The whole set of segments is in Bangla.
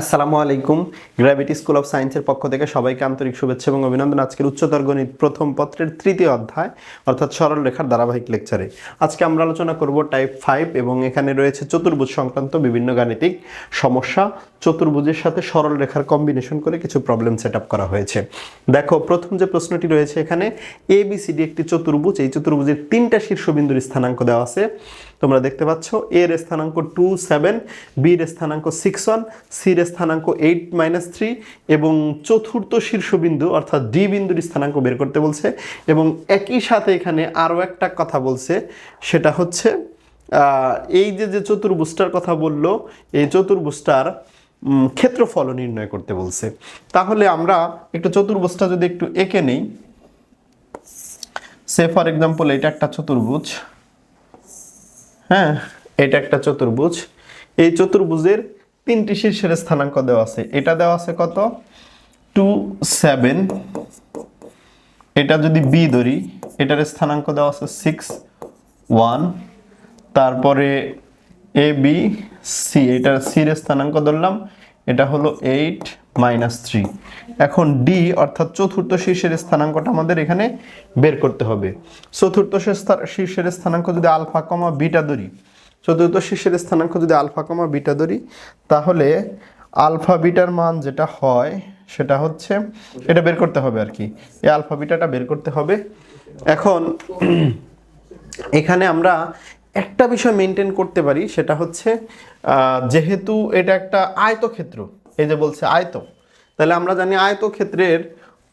আসসালামু আলাইকুম। গ্র্যাভিটি স্কুল অফ সায়েন্সের পক্ষ থেকে সবাইকে আন্তরিক শুভেচ্ছা এবং অভিনন্দন। আজকের উচ্চতর গণিত প্রথম পত্রের তৃতীয় অধ্যায়, অর্থাৎ সরল রেখার ধারাবাহিক লেকচারে আজকে আমরা আলোচনা করব টাইপ ফাইভ এবং এখানে রয়েছে চতুর্ভুজ সংক্রান্ত বিভিন্ন গাণিতিক সমস্যা। চতুর্ভুজের সাথে সরল রেখার কম্বিনেশন করে কিছু প্রবলেম সেট করা হয়েছে। দেখো, প্রথম যে প্রশ্নটি রয়েছে এখানে এ বি সি ডি একটি চতুর্ভুজ। এই চতুর্ভুজের তিনটা শীর্ষবিন্দুর স্থানাঙ্ক দেওয়া আছে। তোমরা দেখতে পাচ্ছ এর স্থানাঙ্ক টু সেভেন বির স্থানাঙ্ক সিক্স ওয়ান সির স্থানাঙ্ক এইট মাইনাস থ্রি এবং চতুর্থ শীর্ষবিন্দু, অর্থাৎ ডি বিন্দুর স্থানাঙ্ক বের করতে বলছে, এবং একই সাথে এখানে আরও একটা কথা বলছে, সেটা হচ্ছে এই যে যে চতুর্ভুজটার কথা বলল, এই চতুর্ভুজটার ক্ষেত্রফল নির্ণয় করতে বলছে। তাহলে আমরা একটু চতুর্ভুজটা যদি একটু এঁকে নেই সে ফর এক্সাম্পল এটা একটা চতুর্ভুজ। হ্যাঁ এটা একটা চতুর্ভুজ। এই চতুর্ভুজের তিনটি শীর্ষের স্থানাঙ্ক দেওয়া আছে। এটা দেওয়া আছে কত? Two seven. এটা যদি বি ধরি, এটার স্থানাঙ্ক দেওয়া আছে সিক্স, ওয়ান। তারপরে এ, বি, সি, এটার সির স্থানাঙ্ক ধরলাম। এটা হলো এইট মাইনাস থ্রি। এখন ডি অর্থাৎ চতুর্থ শীর্ষের স্থানাঙ্কটা আমাদের এখানে বের করতে হবে। চতুর্থ শীর্ষ- শীর্ষের স্থানাঙ্ক যদি আলফা কমা বিটা ধরি, চতুর্থ শীর্ষের স্থানাঙ্ক যদি আলফা কমা বিটা ধরি, তাহলে আলফা বিটার মান যেটা হয়, সেটা হচ্ছে, এটা বের করতে হবে আর কি। এই আলফা বিটাটা বের করতে হবে। এখন এখানে আমরা একটা বিষয় মেনটেন করতে পারি, সেটা হচ্ছে যেহেতু এটা একটা আয়তক্ষেত্র এই যে বলছে আয়ত তাহলে আমরা জানি আয়ত ক্ষেত্রের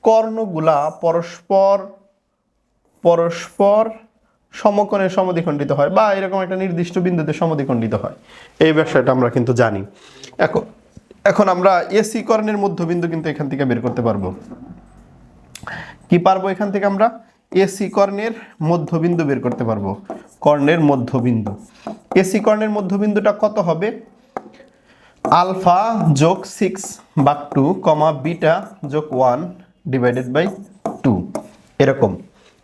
কর্ণগুলা পরস্পর পরস্পর সমকোণে সমদ্বিখণ্ডিত হয় বা এরকম একটা নির্দিষ্ট বিন্দুতে সমদ্বিখণ্ডিত হয়। এই বিষয়টা আমরা কিন্তু জানি। এখন এখন আমরা এসি কর্ণের মধ্যবিন্দু কিন্তু এখান থেকে বের করতে পারব। কি পারব এখান থেকে আমরা? এসি কর্ণের মধ্যবিন্দু বের করতে পারব। কর্ণের মধ্যবিন্দু। এসি কর্ণের মধ্যবিন্দুটা কত হবে? আলফা যোগ six by two comma beta যোগ ওয়ান ডিভাইডেড বাই টু এরকম।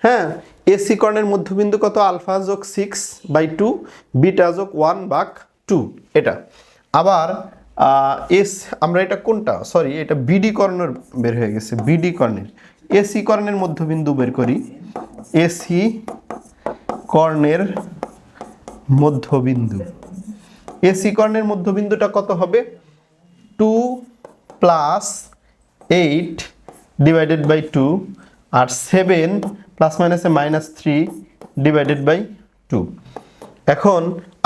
হ্যাঁ এসি কর্ণের মধ্যবিন্দু কত? আলফা যোগ সিক্স বাই টু বিটা যোগ ওয়ান বাক টু এটা। আবার এস আমরা এটা কোনটা? সরি এটা বিডি কর্ণের বের হয়ে গেছে বিডি কর্ণের। এসি কর্ণের মধ্যবিন্দু বের করি। এসি কর্ণের মধ্যবিন্দু। এসি কর্ণের মধ্যবিন্দুটা কত হবে? Two plus eight divided by two R seven plus মাইনাসে minus three divided by two এখন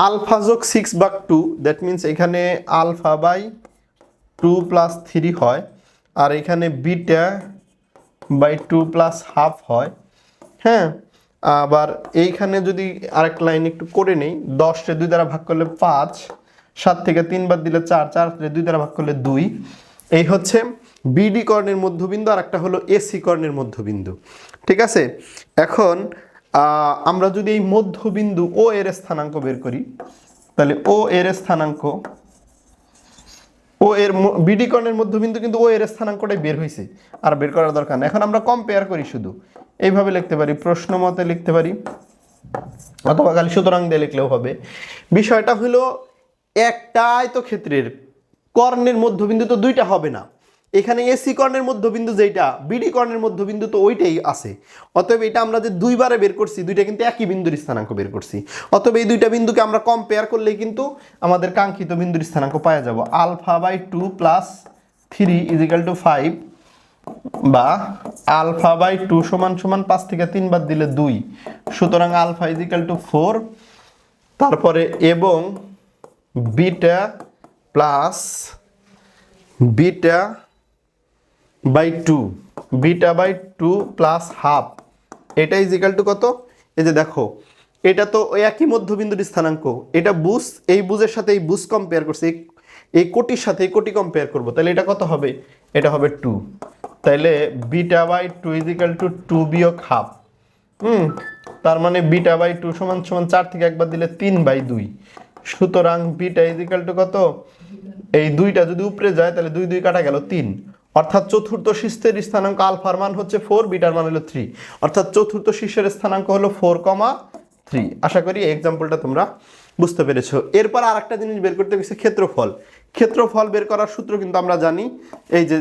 আলফা যোগ six by two that means এখানে alpha by two plus three হয় আর এখানে beta by two plus half হয়। হ্যাঁ? আবার এইখানে যদি আরেক লাইন একটু করে নেই দশটা দুই দ্বারা ভাগ করলে পাঁচ, সাত থেকে তিন বাদ দিলে চার চার দুই দ্বারা ভাগ করলে দুই। এই হচ্ছে বিডি কর্ণের মধ্যবিন্দু আর একটা হলো এসি কর্ণের মধ্যবিন্দু। ঠিক আছে? এখন আমরা যদি এই মধ্যবিন্দু ও এর স্থানাঙ্ক বের করি, তাহলে ও এর স্থানাঙ্ক ও এর বিডি কর্ণের মধ্যবিন্দু কিন্তু ও এর স্থানাঙ্কটাই বের হয়েছে আর বের করার দরকার না এখন আমরা কম্পেয়ার করি শুধু। এইভাবে লিখতে পারি, প্রশ্ন মতে লিখতে পারি, অথবা খালি সুতরাং দিয়ে লিখলেও হবে। বিষয়টা হলো, একটাই তো ক্ষেত্রের। কর্ণের মধ্যবিন্দু তো দুইটা হবে না। এখানে এসি কর্ণের মধ্যবিন্দু যেটা বিডি কর্ণের মধ্যবিন্দু তো ওইটাই আছে। অতএব এটা আমরা যে দুইবারে বের করছি, দুইটা কিন্তু একই বিন্দুর স্থানাঙ্ক বের করছি। অতএব এই দুইটা বিন্দুকে আমরা কম্পেয়ার করলেই কিন্তু আমাদের কাঙ্ক্ষিত বিন্দুর স্থানাঙ্ক পাওয়া যাব। Alpha by two plus three equal to five বা আলফা বাই টু সমান সমান পাঁচ থেকে তিন বাদ দিলে দুই। সুতরাং আলফা ইজিক্যাল টু ফোর। তারপরে এবং beta plus beta by two, beta by two plus half. এটা ইজিক্যাল টু কত? এই যে দেখো, এটা তো ওই একই মধ্যবিন্দুর স্থানাঙ্ক। এটা বুস, এই বুজের সাথে এই বুস কম্পেয়ার করছে, এই- কোটির সাথে এই কোটি কম্পেয়ার করব। তাহলে এটা কত হবে? এটা হবে টু তাহলে beta by two equal to two বিয়োগ হাফ। হুম, তার মানে বিটা বাই টু সমান সমান চার থেকে একবার দিলে তিন বাই দুই। সুতরাং বিটা ইজিক্যাল টু কত? এই দুইটা যদি উপরে যায়, তাহলে দুই দুই কাটা গেল তিন। অর্থাৎ চতুর্থ শীর্ষের স্থানাঙ্ক আলফার মান হচ্ছে ফোর বিটার মান হলো থ্রি অর্থাৎ চতুর্থ শীর্ষের স্থানাঙ্ক হলো ফোর কমা থ্রি আশা করি এই এক্সাম্পলটা তোমরা বুঝতে পেরেছ। এরপর আর একটা জিনিস বের করতে গেছে ক্ষেত্রফল। ক্ষেত্রফল বের করার সূত্র কিন্তু আমরা জানি, এই যে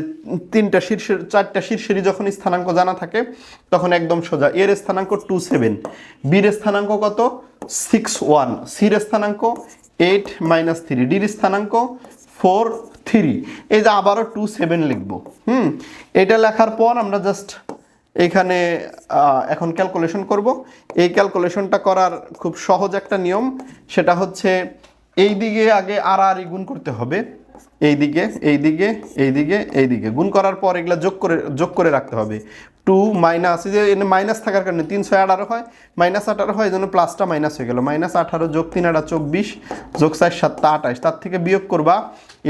তিনটা শীর্ষের, চারটা শীর্ষেরই যখন স্থানাঙ্ক জানা থাকে, তখন একদম সোজা। এর স্থানাঙ্ক টু সেভেন বির স্থানাঙ্ক কত? সিক্স ওয়ান সির স্থানাঙ্ক এইট মাইনাস থ্রি ডির স্থানাঙ্ক ফোর থ্রি এই যে আবারও টু সেভেন লিখব। হুম? এটা লেখার পর আমরা জাস্ট এখানে এখন ক্যালকুলেশন করব। এই ক্যালকুলেশনটা করার খুব সহজ একটা নিয়ম, সেটা হচ্ছে এই দিকে আগে আর আর গুণ করতে হবে। এই দিকে এই দিকে এই দিকে এই দিকে। গুণ করার পর এগুলো যোগ করে যোগ করে রাখতে হবে। টু মাইনাস যে এখানে মাইনাস থাকার কারণে তিনশো আঠারো হয়, মাইনাস আঠারো হয়, এই জন্য প্লাসটা মাইনাস হয়ে গেল। মাইনাস আঠারো যোগ তিন আটা চব্বিশ, যোগ চার সাতটা আঠাশ তার থেকে বিয়োগ করবা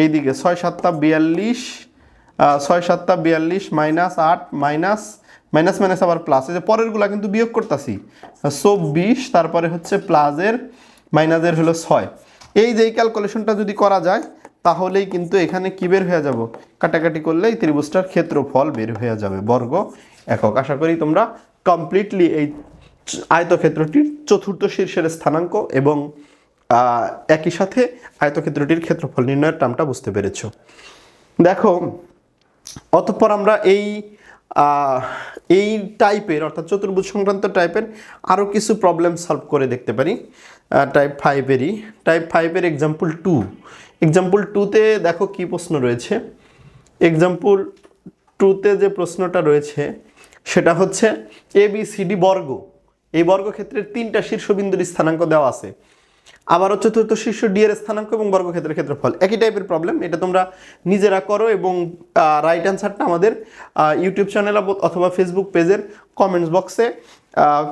এই দিকে ছয় সাতটা বিয়াল্লিশ ছয় সাতটা বিয়াল্লিশ, মাইনাস আট, মাইনাস মাইনাস মাইনাস আবার প্লাস। এই যে পরেরগুলা কিন্তু বিয়োগ করতেছি। চব্বিশ, তারপরে হচ্ছে প্লাসের, মাইনাসের হলো ছয়। এই যে এই ক্যালকুলেশনটা যদি করা যায়, তাহলেই কিন্তু এখানে কি বের হয়ে যাব? কাটাকাটি করলেই ত্রিভুজটার ক্ষেত্রফল বের হয়ে যাবে, বর্গ। একক। আশা করি তোমরা কমপ্লিটলি এই আয়তক্ষেত্রটির চতুর্থ শীর্ষের স্থানাঙ্ক এবং একই সাথে আয়তক্ষেত্রটির ক্ষেত্রফল নির্ণয়ের টার্মটা বুঝতে পেরেছ। দেখো, অতঃপর আমরা এই এই টাইপের অর্থাৎ চতুর্ভুজ সংক্রান্ত টাইপের আরও কিছু প্রবলেম সলভ করে দেখতে পারি। টাইপ ফাইভেরই টাইপ ফাইভের এক্সাম্পল টু এক্সাম্পল টুতে দেখো কি প্রশ্ন রয়েছে। এক্সাম্পল টুতে যে প্রশ্নটা রয়েছে সেটা হচ্ছে এ বি সি ডি বর্গ। এই বর্গক্ষেত্রের তিনটা শীর্ষবিন্দুর স্থানাঙ্ক দেওয়া আছে। আবারও চতুর্থ শীর্ষ ডি এর স্থানাঙ্ক এবং বর্গক্ষেত্রের ক্ষেত্রফল। একই টাইপের প্রবলেম এটা তোমরা নিজেরা করো এবং রাইট অ্যান্সারটা আমাদের ইউটিউব চ্যানেল অথবা ফেসবুক পেজের কমেন্টস বক্সে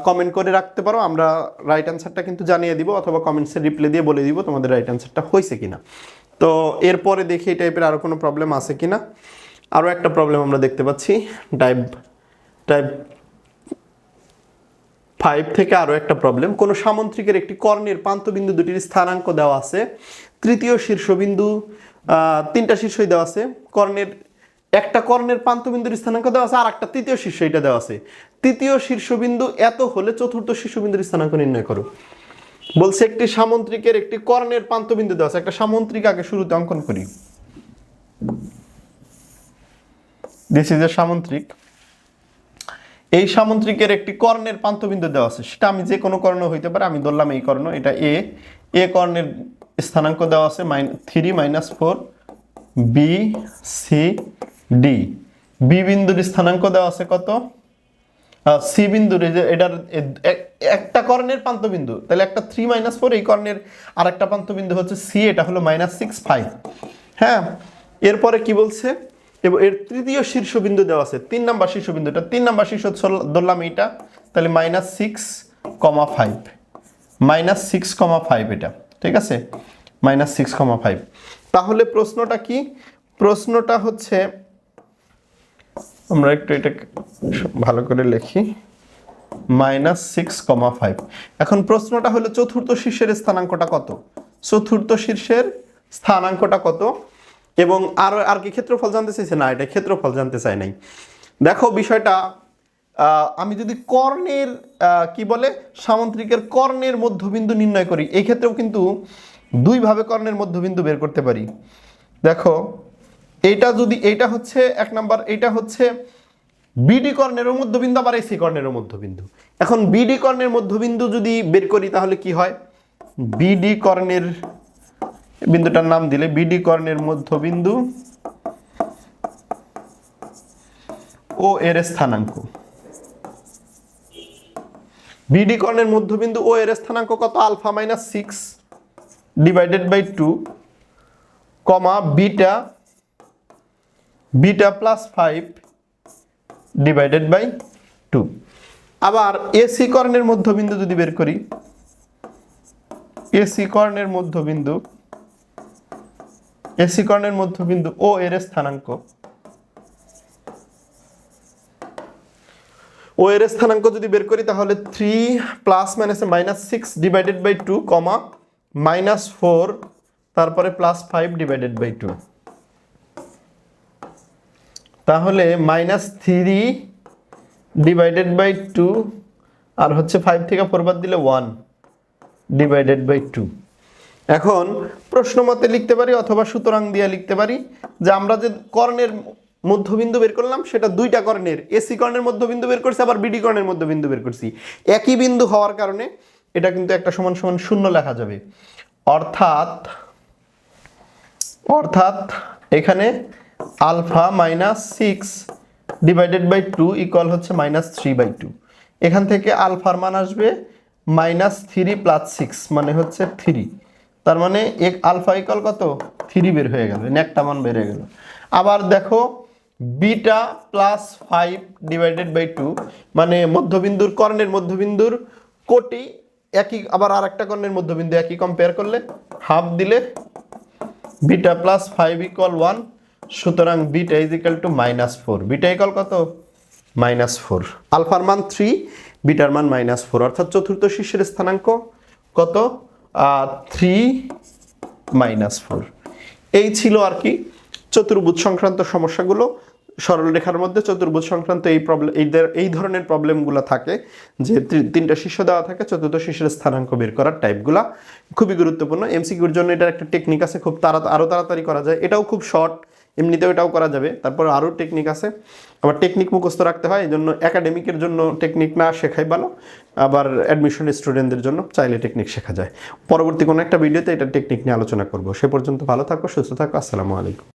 কমেন্ট করে রাখতে পারো। আমরা রাইট অ্যান্সারটা কিন্তু জানিয়ে দিব অথবা কমেন্টসে রিপ্লাই দিয়ে বলে দিব তোমাদের রাইট অ্যান্সারটা হয়েছে কিনা। তো এরপরে দেখি এই টাইপের আরও কোনো প্রবলেম আছে কিনা। আরও একটা প্রবলেম আমরা দেখতে পাচ্ছি টাইপ টাইপ ফাইভ থেকে আরও একটা প্রবলেম কোনো সামন্ত্রিকের একটি কর্ণের প্রান্তবিন্দু দুটির স্থানাঙ্ক দেওয়া আছে। তৃতীয় শীর্ষবিন্দু তিনটা শীর্ষই দেওয়া আছে। কর্ণের একটা কর্ণের প্রান্তবিন্দুর স্থানাঙ্ক দেওয়া আছে আর একটা তৃতীয় শীর্ষ এটা দেওয়া আছে। তৃতীয় শীর্ষবিন্দু এত হলে চতুর্থ শীর্ষবিন্দুর স্থানাঙ্ক নির্ণয় করো। বলছে একটি সামন্ত্রিকের একটি কর্ণের প্রান্তবিন্দু দেওয়া আছে। একটা সামন্ত্রিক আগে শুরুতে অঙ্কন করি। দিস ইজ এ সামন্ত্রিক। এই সামন্ত্রিকের একটি কর্ণের প্রান্তবিন্দু দেওয়া আছে। সেটা আমি যে কোনো কর্ণ হইতে পারে, আমি ধরলাম এই কর্ণ, এটা এ এ কর্ণের স্থানাঙ্ক দেওয়া আছে minus three minus four B C D B বিন্দুর স্থানাঙ্ক দেওয়া আছে কত? সি বিন্দুর এটার একটা কর্ণের প্রান্তবিন্দু তাহলে একটা থ্রি মাইনাস ফোর, এই কর্ণের আর একটা প্রান্তবিন্দু হচ্ছে সি এটা হলো মাইনাস সিক্স ফাইভ। হ্যাঁ এরপরে কি বলছে? এবং এর তৃতীয় শীর্ষবিন্দু দেওয়া আছে, তিন নাম্বার শীর্ষবিন্দুটা, তিন নাম্বার শীর্ষ ধর- ধরলাম এইটা, তাহলে minus six comma five minus six comma five এটা, ঠিক আছে? মাইনাস সিক্স কমা ফাইভ তাহলে প্রশ্নটা কি? প্রশ্নটা হচ্ছে, আমরা একটু এটা ভালো করে লিখি মাইনাস সিক্স কমা ফাইভ এখন প্রশ্নটা হলো চতুর্থ শীর্ষের স্থানাঙ্কটা কত? চতুর্থ শীর্ষের স্থানাঙ্কটা কত? এবং আর আর কি ক্ষেত্রফল জানতে চাইছে? না, এটা ক্ষেত্রফল জানতে চাই নাই। দেখো, বিষয়টা আমি যদি কর্ণের কি বলে, সামন্ত্রিকের কর্ণের মধ্যবিন্দু নির্ণয় করি, এই ক্ষেত্রেও কিন্তু দুইভাবে কর্ণের মধ্যবিন্দু বের করতে পারি। দেখো এইটা যদি এইটা হচ্ছে এক নাম্বার এইটা হচ্ছে বিডি কর্ণেরও মধ্যবিন্দু, আবার এসি কর্ণেরও মধ্যবিন্দু। এখন বিডি কর্ণের মধ্যবিন্দু যদি বের করি, তাহলে কি হয়? বিডি কর্ণের বিন্দুটার নাম দিলে বিডি কর্ণের মধ্যবিন্দু ও এর স্থানাঙ্ক। বিডি কর্ণের মধ্যবিন্দু ও এর স্থানাঙ্ক কত? Alpha minus six divided by two, comma beta beta plus five divided by two. আবার এসি কর্ণের মধ্যবিন্দু যদি বের করি, এসি কর্ণের মধ্যবিন্দু এসি কর্ণের মধ্যবিন্দু ও এর স্থানাঙ্ক। ও এর স্থানাঙ্ক যদি বের করি তাহলে three plus minus minus six divided by two comma minus four তারপরে plus five divided by two তাহলে minus three divided by two আর হচ্ছে ফাইভ থেকে ফোর বাদ দিলে ওয়ান ডিভাইডেড বাই টু এখন প্রশ্ন মতে লিখতে পারি অথবা সুতরাং দিয়ে লিখতে পারি যে আমরা যে কর্ণের মধ্যবিন্দু বের করলাম, সেটা দুইটা কর্ণের এসি কর্ণের মধ্যবিন্দু বের করছি, আবার বিডি কর্ণের মধ্যবিন্দু বের করছি। একই বিন্দু হওয়ার কারণে এটা কিন্তু একটা সমান সমান শূন্য লেখা যাবে। অর্থাৎ অর্থাৎ এখানে alpha minus six divided by two equal হচ্ছে মাইনাস থ্রি বাই টু। এখান থেকে আলফার মান আসবে মাইনাস থ্রি প্লাস সিক্স মানে হচ্ছে থ্রি। তার মানে এক আলফা ইকুয়াল কত? থ্রি বের হয়ে গেল একটা মান হয়ে গেল। আবার দেখো beta plus five divided by two মানে মধ্যবিন্দুর কর্ণের মধ্যবিন্দুর কোটি একই, আবার আর একটা কর্ণের মধ্যবিন্দু একই কম্পেয়ার করলে হাফ দিলে beta plus five equal one সুতরাং beta is equal to minus four beta equal কত? মাইনাস ফোর আলফার মান থ্রি বিটার মান মাইনাস ফোর অর্থাৎ চতুর্থ শীর্ষের স্থানাঙ্ক কত? Three minus four. এই ছিল আর কি চতুর্ভুজ সংক্রান্ত সমস্যাগুলো। সরলরেখার মধ্যে চতুর্ভুজ সংক্রান্ত এই প্রবলেম এই ধর- এই ধরনের প্রবলেমগুলো থাকে, যে তিনটা শীর্ষ দেওয়া থাকে, চতুর্থ শীর্ষের স্থানাঙ্ক বের করার টাইপগুলা। খুবই গুরুত্বপূর্ণ। এমসিকিউর জন্য এটার একটা টেকনিক আছে, খুব তাড়া আরও তাড়াতাড়ি করা যায়। এটাও খুব শর্ট এমনিতেও এটাও করা যাবে। তারপর আরও টেকনিক আছে। আবার টেকনিক মুখস্থ রাখতে হয় এই জন্য একাডেমিকের জন্য টেকনিক না শেখাই ভালো। আবার অ্যাডমিশন স্টুডেন্টদের জন্য চাইলে টেকনিক শেখা যায়। পরবর্তী কোনো একটা ভিডিওতে এটা টেকনিক নিয়ে আলোচনা করব। সে পর্যন্ত ভালো থাকো, সুস্থ থাকো, আসসালামু আলাইকুম।